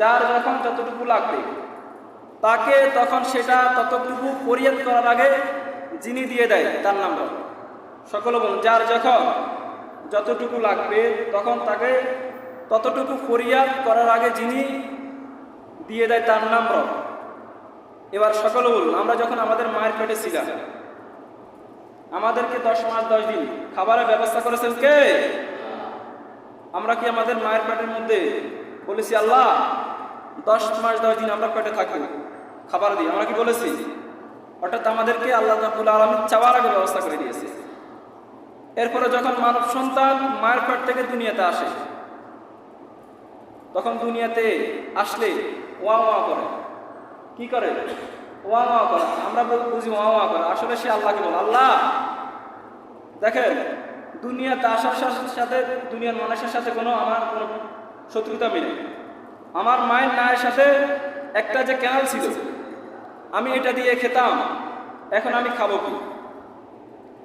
যার যখন যতটুকু লাগবে। তাকে তখন সেটা ততটুকু পরিয়াদ করার আগে যিনি দিয়ে দেয়, তার নাম রব সকলে বলুন, যার যখন যতটুকু লাগবে, তখন তাকে ততটুকু ফরিয়াদ করার আগে যিনি দিয়ে দেয়, তার নাম রব এবার সকলে বলুন, আমরা যখন আমাদের মায়ের পেটে ছিলাম, আমাদেরকে দশ মাস, দশ দিন খাবারের ব্যবস্থা করেছেন কে? আমরা কি আমাদের মায়ের পেটের মধ্যে বলেছি, আল্লাহ, দশ মাস, দশ দিন আমরা পেটে থাকব খাবার দিই। আমরা কি বলেছি? অর্থাৎ আমাদেরকে আল্লাহ রাবুল আলমী চাওয়ার আগে ব্যবস্থা করে দিয়েছে। এরপরে যখন মানব সন্তান মায়ের পেট থেকে দুনিয়াতে আসে, তখন দুনিয়াতে আসলে ওয়া ওয়া করে। কি করে? ওয়া ওয়া করে। আমরা বুঝি ওয়া ওয়া করে। আসলে সে আল্লাহকে বলে, আল্লাহ, দেখেন, দুনিয়াতে আসার সাথে দুনিয়ার মানুষের সাথে কোনো আমার কোনো শত্রুতা মিলে। আমার মায়ের নায়ের সাথে একটা যে ক্যানাল ছিল, আমি এটা দিয়ে খেতাম, এখন আমি খাব কি?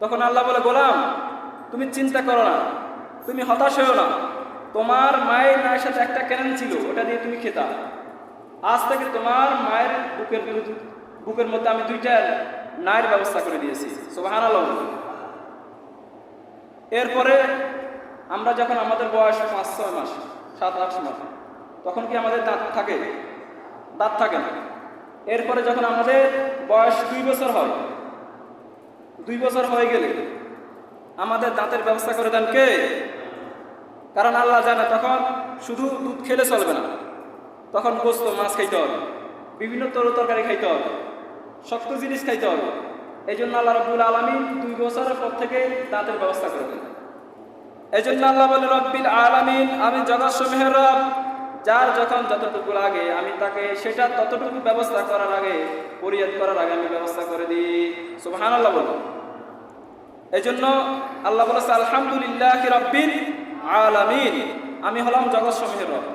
তখন আল্লাহ বলে, গোলাম, তুমি চিন্তা করো না, তুমি হতাশ হও না। তোমার মায়ের নায়ের সাথে একটা ক্যানেল ছিল, ওটা দিয়ে তুমি খেতা। আজ থেকে তোমার মায়ের বুকের বুকের মধ্যে আমি দুইটা নায়ের ব্যবস্থা করে দিয়েছি। আল্লাহ এরপরে আমরা যখন আমাদের বয়স পাঁচ, ছয় মাস সাত, আট মাস। তখন কি আমাদের দাঁত থাকে? দাঁত থাকে না। এরপরে যখন আমাদের বয়স দুই বছর হয়, দুই বছর হয়ে গেলে আমাদের দাঁতের ব্যবস্থা করে দেন কে? কারণ আল্লাহ জানে, তখন শুধু দুধ খেলে চলবে না। তখন গোস্ত, মাছ খাইতে হবে। বিভিন্ন তর তরকারি খাইতে হবে। শক্ত জিনিস খাইতে হবে। এই জন্য আল্লাহ রব্বুল আলমী দুই বছরের পর থেকে দাঁতের ব্যবস্থা করে দেন। এই জন্য আল্লাহ বলে, রব্বিল আলামিন, আমি জগৎসমূহের রব, যার যখন যতটুকু লাগে, আমি তাকে সেটা ততটুকু ব্যবস্থা করার আগে, পরিহার করার আগে আমি ব্যবস্থা করে দিই। সুবহান আল্লাহ বলো এই জন্য আল্লাহ বলেছে, আলহামদুলিল্লাহ রব্বিল আলামিন, আমি হলাম জগৎসমূহের রব।